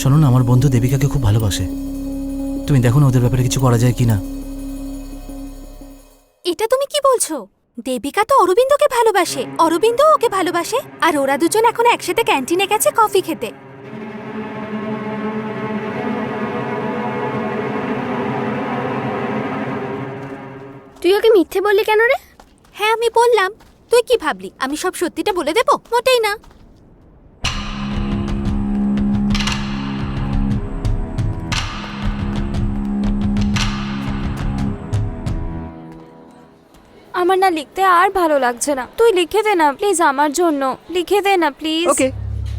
শোনো না আমার বন্ধু দেবিকাকে খুব ভালোবাসে। তুমি দেখো না ওদের ব্যাপারে কিছু করা যায় কিনা। এটা তুমি কি বলছো? দেবিকা তো অরবিন্দকে ভালোবাসে। অরবিন্দ ওকে ভালোবাসে। আর ওরা দুজন এখন একসাথে ক্যান্টিনে গেছে কফি খেতে। তুই ওকে মিথ্যে বললি কেন রে? হ্যাঁ আমি বললাম। তুই কি ভাবলি? আমি সব সত্যিটা বলে দেব? মোটেই না। আমার না লিখতে আর ভালো লাগছে না। তুই লিখে দে না প্লিজ আমার জন্য। লিখে দে না প্লিজ। ওকে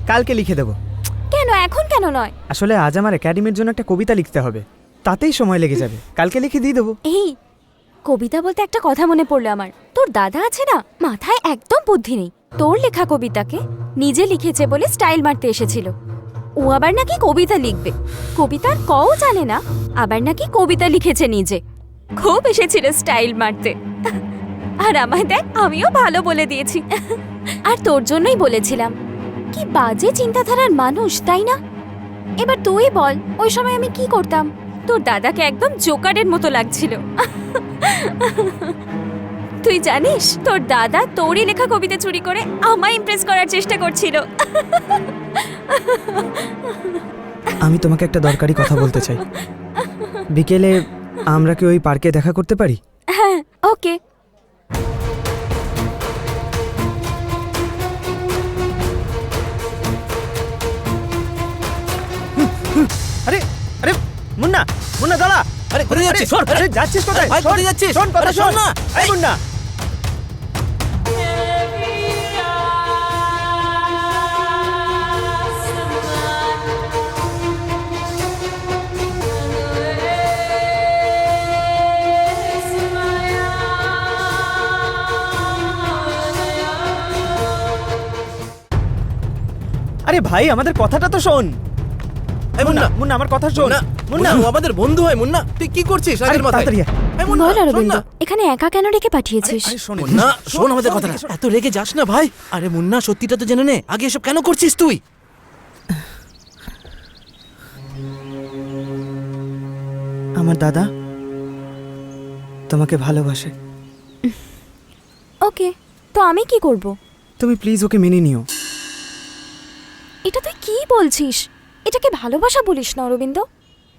কালকে লিখে দেবো। কেন? এখন কেন নয়? আসলে আজ আমার একাডেমির জন্য একটা কবিতা লিখতে হবে। তাতেই সময় লেগে যাবে। কালকে লিখে দিয়ে দেবো। এই কবিতা বলতে একটা কথা মনে পড়ল আমার। তোর দাদা আছে না? মাথায় একদম বুদ্ধি নেই। তোর লেখা কবিতাকে নিজে লিখেছে বলে স্টাইল মারতে এসেছিল। ও আবার নাকি কবিতা লিখবে। কবিতার কও জানে না আবার নাকি কবিতা লিখেছে নিজে। খুব এসেছিল স্টাইল মারতে। আর আমায় দেখ আমিও ভালো বলে দিয়েছি। আর তোর জন্যই বলেছিলাম। কি বাজে চিন্তাধারার মানুষ তাই না? এবার তুই বল ওই সময় আমি কি করতাম? তোর দাদাকে একদম জোকারের মতো লাগছিল। তুই জানিস তোর দাদা তোরই লেখা কবিতা চুরি করে আমায় ইমপ্রেস করার চেষ্টা করছিল। আমি তোমাকে একটা দরকারি কথা বলতে চাই। বিকেলে আমরা কি ওই পার্কে দেখা করতে পারি? হ্যাঁ ওকে। মুন্না মুন্না দাঁড়া। আরে কোথায় যাচ্ছিস? শোন আরে যাচ্ছিস কোথায়? ভাই, কোথায় যাচ্ছিস? শোন কথা শোন। না। এই মুন্না। আরে ভাই আমাদের কথাটা তো শোন। এই মুন্না মুন্না আমার কথা শোন। মুন্না ও আমাদের বন্ধু হয় মুন্না। তুই কি করছিস আরে আগের মাথায়? তাড়াতাড়ি। এই মুন্না, বল শোন অরবিন্দ না। এখানে একা কেন রেখে পাঠিয়েছিস? শোন মুন্না শোন আমাদের কথাটা। এত রেগে যাস না ভাই। আরে মুন্না সত্যিটা তো জেনে নে। আগে এসব কেন করছিস তুই? আমার দাদা তোমাকে ভালোবাসে। ওকে তো আমি কি করব? তুমি প্লিজ ওকে মেনে নিও। এটা তুই কি বলছিস? এটাকে ভালোবাসা বলিস না অরবিন্দ।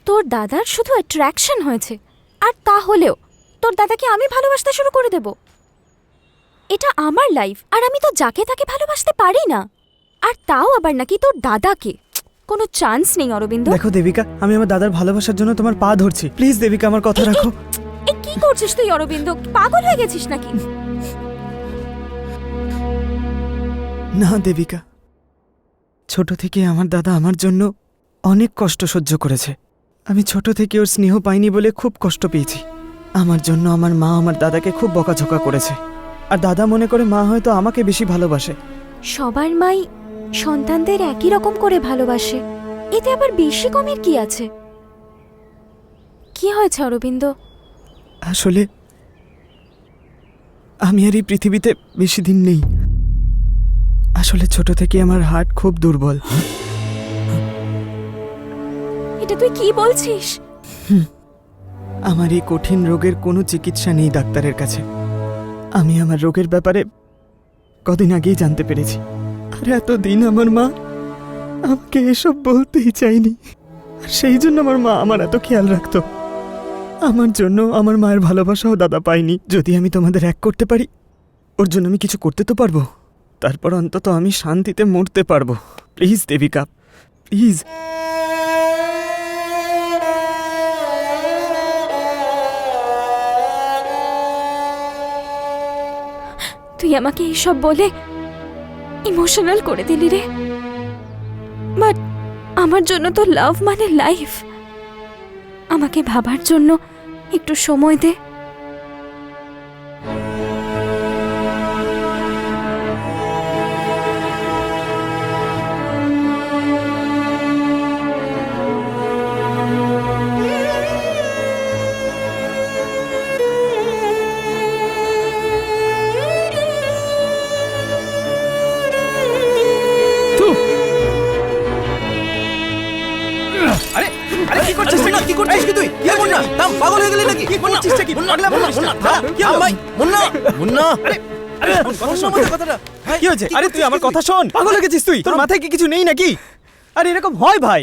তোর দাদার শুধু অ্যাট্রাকশন হয়েছে। আর তাহলেও তোর দাদাকে আমি ভালোবাসতে শুরু করে দেব। এটা আমার লাইফ আর আমি তো যাকে তাকে ভালোবাসতে পারি না। আর তাও আবার নাকি তোর দাদাকে। কোনো চান্স নেই অরবিন্দ। দেখো দেবিকা আমি আমার দাদার ভালোবাসার জন্য তোমার পা ধরছি। প্লিজ দেবিকা আমার কথা রাখো। এ কি করছিস তুই অরবিন্দ? পাগল হয়ে গেছিস নাকি? না দেবিকা ছোট থেকে আমার দাদা আমার জন্য অনেক কষ্ট সহ্য করেছে। আমি ছোট থেকে ওর স্নেহ পাইনি বলে খুব কষ্ট পেয়েছি। আমার জন্য আমার মা আমার দাদাকে খুব বকাঝকা করেছে। আর দাদা মনে করে মা হয়তো আমাকে বেশি ভালোবাসে। সবার মাই সন্তানদের একই রকম করে ভালোবাসে। এতে আবার বেশি কমের কি আছে? কি হয়েছে অরবিন্দ? আসলে আমি আর এই পৃথিবীতে বেশি দিন নেই। আসলে ছোট থেকে আমার হার্ট খুব দুর্বল। এটা তুই কি বলছিস? আমার এই কঠিন রোগের কোনো চিকিৎসা নেই ডাক্তারের কাছে। আমি আমার রোগের ব্যাপারে কদিন আগেই জানতে পেরেছি। আর এতদিন আমার মা আমাকে এসব বলতেই চাইনি আর সেই জন্য আমার মা আমার এত খেয়াল রাখতো। আমার জন্য আমার মায়ের ভালোবাসাও দাদা পাইনি যদি আমি তোমাদের এক করতে পারি, ওর জন্য আমি কিছু করতে তো পারব। তারপর অন্তত আমি শান্তিতে মরতে পারব। Please, Debika, please. তুই আমাকে এইসব বলে ইমোশনাল করে দিলি রে। বাট আমার জন্য তো লাভ মানে লাইফ আমাকে ভাবার জন্য একটু সময় দে। কি করছিস কি তুই? মুন্না? থাম পাগল হয়ে গেলি নাকি? কি করছিস কি? মুন্না পাগলা মুন্না থাম? ভাই মুন্না মুন্না। আরে আমাদের কথাটা। কি হয়েছে? আরে তুই আমার কথা শোন। পাগল হয়ে গেছিস তুই? তোর মাথায় কি কিছু নেই নাকি? আরে এরকম হয় ভাই।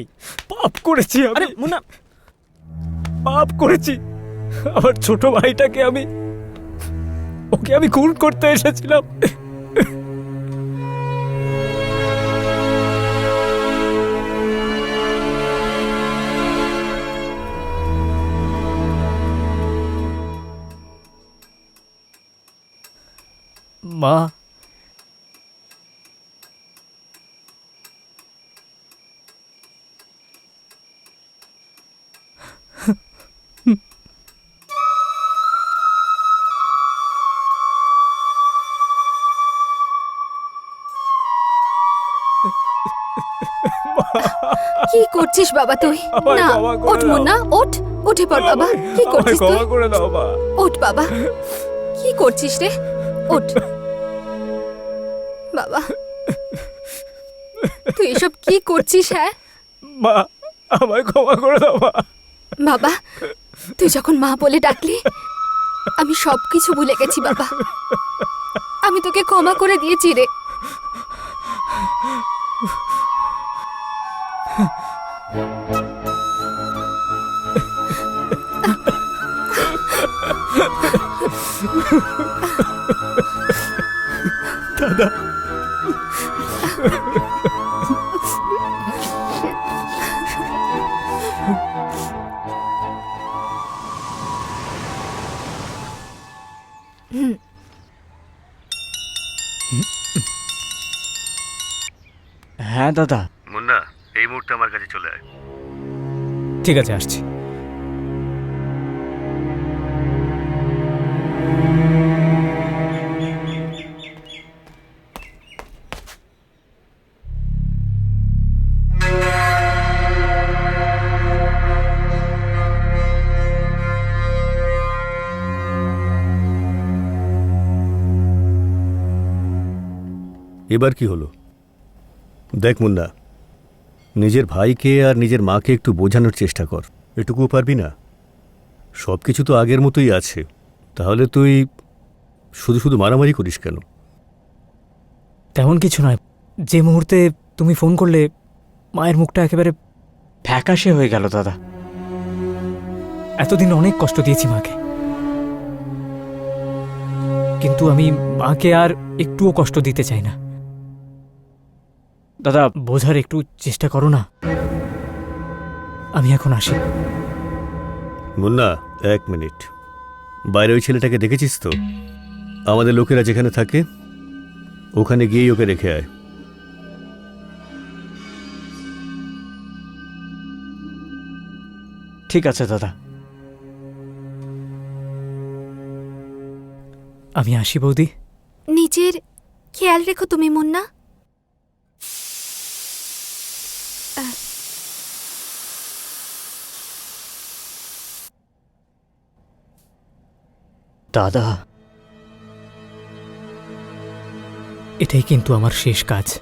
পাপ করেছি আরে মুন্না। পাপ করেছি। আমার ছোট ভাইটাকে আমি ওকে আমি খুন করতে এসেছিলাম। কি করছিস বাবা তুই? না ওঠ। মুন্না ওঠ উঠে পড় বাবা কি করছিস তুই? করে দাও মা। ওঠ বাবা কি করছিস রে? ওঠ। বাবা তুই এসব কি করছিস হ্যাঁ? মা আমায় ক্ষমা করে দাও মা। বাবা তুই যখন মা বলে ডাকলি আমি সব কিছু ভুলে গেছি বাবা। আমি তোকে ক্ষমা করে দিয়েছি রে। হ্যাঁ দাদা। মুন্না এই মুহূর্তে আমার কাছে চলে আয়। ঠিক আছে আসছি। এবার কি হলো? দেখ মুন্না, নিজের ভাইকে আর নিজের মাকে একটু বোঝানোর চেষ্টা কর। এটুকুও পারবি না? সব কিছু তো আগের মতোই আছে। তাহলে তুই শুধু শুধু মারামারি করিস কেন? তেমন কিছু নয়। যে মুহূর্তে তুমি ফোন করলে, মায়ের মুখটা একেবারে ফ্যাকাশে হয়ে গেল দাদা। এতদিন অনেক কষ্ট দিয়েছি মাকে। কিন্তু আমি মাকে আর একটুও কষ্ট দিতে চাই না। দাদা বোঝার একটু চেষ্টা করো না। আমি এখন আসি। মুন্না এক মিনিট। বাইরে ওই ছেলেটাকে দেখেছিস তো? আমাদের লোকেরা যেখানে থাকে ওখানে গিয়েই ওকে রেখে আয়। ঠিক আছে দাদা। আমি আসি বৌদি। নিজের খেয়াল রেখো তুমি মুন্না। দাদা। এটাই কিন্তু আমার শেষ কাজ।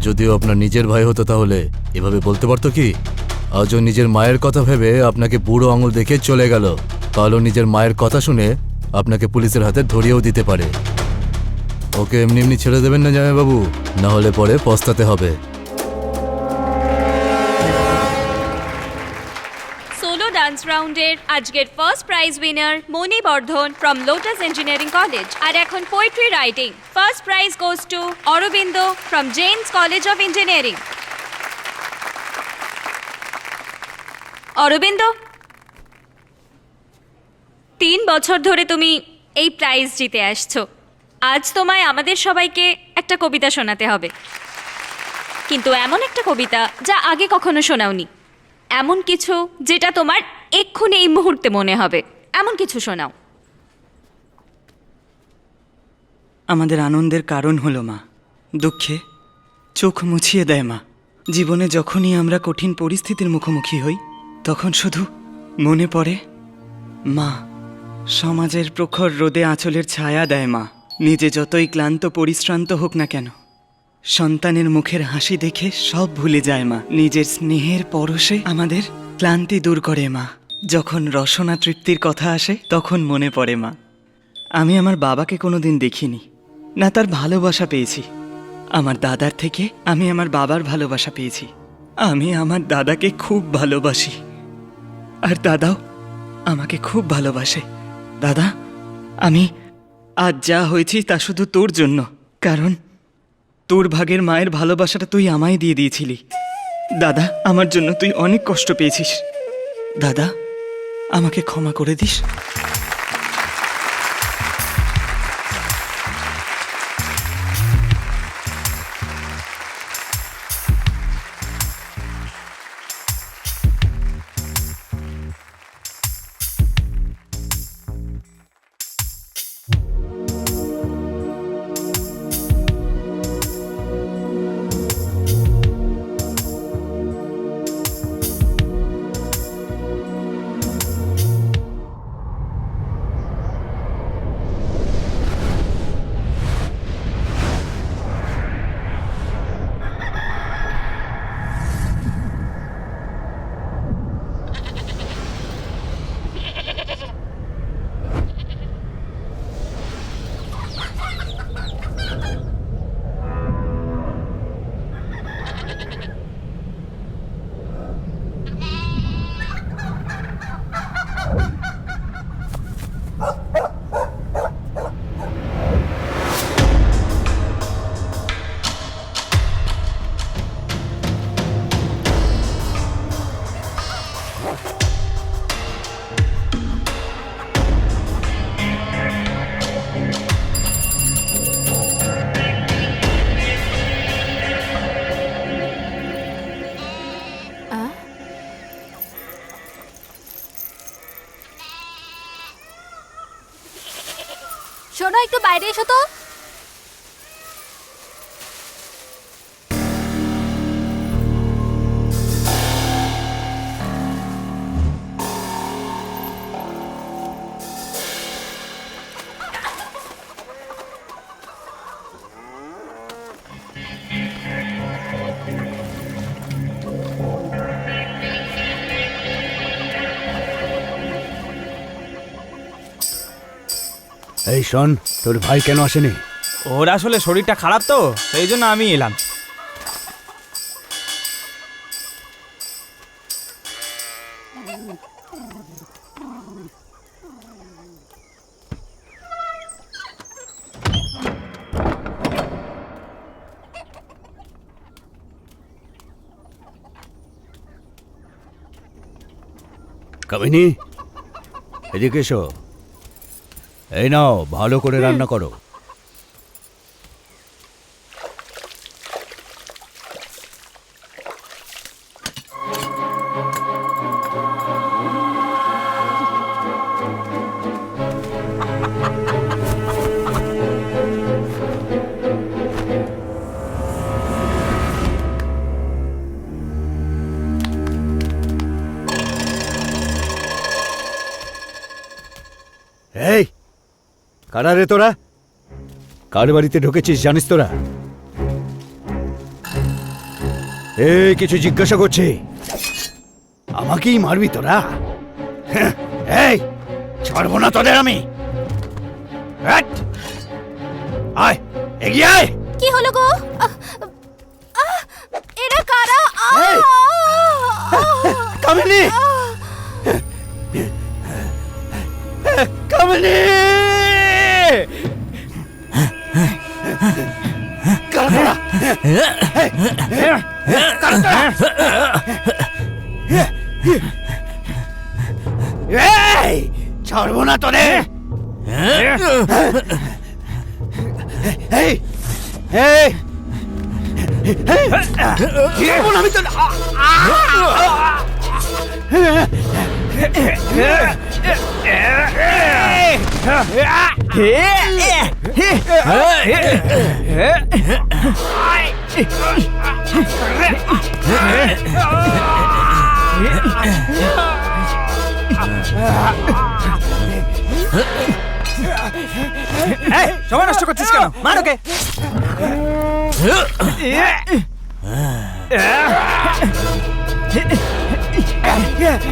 যদিও আপনার নিজের ভাই হতো তাহলে, এভাবে বলতে পারতো কি? আজও নিজের মায়ের কথা ভেবে আপনাকে বুড়ো আঙুল দেখে চলে গেল। কালও নিজের মায়ের কথা শুনে আপনাকে পুলিশের হাতে ধরিয়েও দিতে পারে। ওকে এমনি এমনি ছেড়ে দেবেন না জামাইবাবু? না হলে পরে পস্তাতে হবে। রাউন্ডের আজকের first prize winner Moni Bardhan from Lotus engineering college আর এখন poetry writing first prize goes to Arabinda from James college of engineering Arabinda, তিন বছর ধরে তুমি এই প্রাইজ জিতে আসছো। আজ তোমায় আমাদের সবাইকে একটা কবিতা শোনাতে হবে। কিন্তু এমন একটা কবিতা যা আগে কখনো শোনাওনি। এমন কিছু যেটা তোমার এক্ষুনি এই মুহূর্তে মনে হবে। এমন কিছু শোনাও। আমাদের আনন্দের কারণ হলো মা। দুঃখে চোখ মুছিয়ে দেয় মা। জীবনে যখনই আমরা কঠিন পরিস্থিতির মুখোমুখি হই, তখন শুধু মনে পড়ে, মা, সমাজের প্রখর রোদে আঁচলের ছায়া দেয় মা। নিজে যতই ক্লান্ত, পরিশ্রান্ত হোক না কেন, সন্তানের মুখের হাসি দেখে সব ভুলে যায় মা। নিজের স্নেহের পরশে আমাদের ক্লান্তি দূর করে মা। যখন রসনা তৃপ্তির কথা আসে, তখন মনে পড়ে মা। আমি আমার বাবাকে কোনোদিন দেখিনি। না তার ভালোবাসা পেয়েছি। আমার দাদার থেকে আমি আমার বাবার ভালোবাসা পেয়েছি। আমি আমার দাদাকে খুব ভালোবাসি। আর দাদাও আমাকে খুব ভালোবাসে। দাদা, আমি আজ যা হয়েছি তা শুধু তোর জন্য। কারণ তোর ভাগের মায়ের ভালোবাসাটা তুই আমায় দিয়ে দিয়েছিলি। দাদা, আমার জন্য তুই অনেক কষ্ট পেয়েছিস। দাদা আমাকে ক্ষমা করে দিস। এই শোন তোর ভাই কেন আসেনি? ওর আসলে শরীরটা খারাপ তো সেই জন্য আমি এলাম। কামিনী এদিকে এসো। এই নাও ভালো করে রান্না করো। কারা রে তোরা? কার বাড়িতে ঢুকেছিস জানিস তোরা? এই কিছু জিজ্ঞাসা করছি। আমাকেই মারবি তোরা? হ্যাঁ, এই ছাড়বো না তোদের আমি! আয় এগিয়ে আয়। কি হলো গো? এরা কারা? কামিনী। কামিনী। এই ছাড়বো না তোদের এই এই আমি তোদের శుభనష్టకు తీసుకెళ్ళాం. మానకే. Yeah! Ah!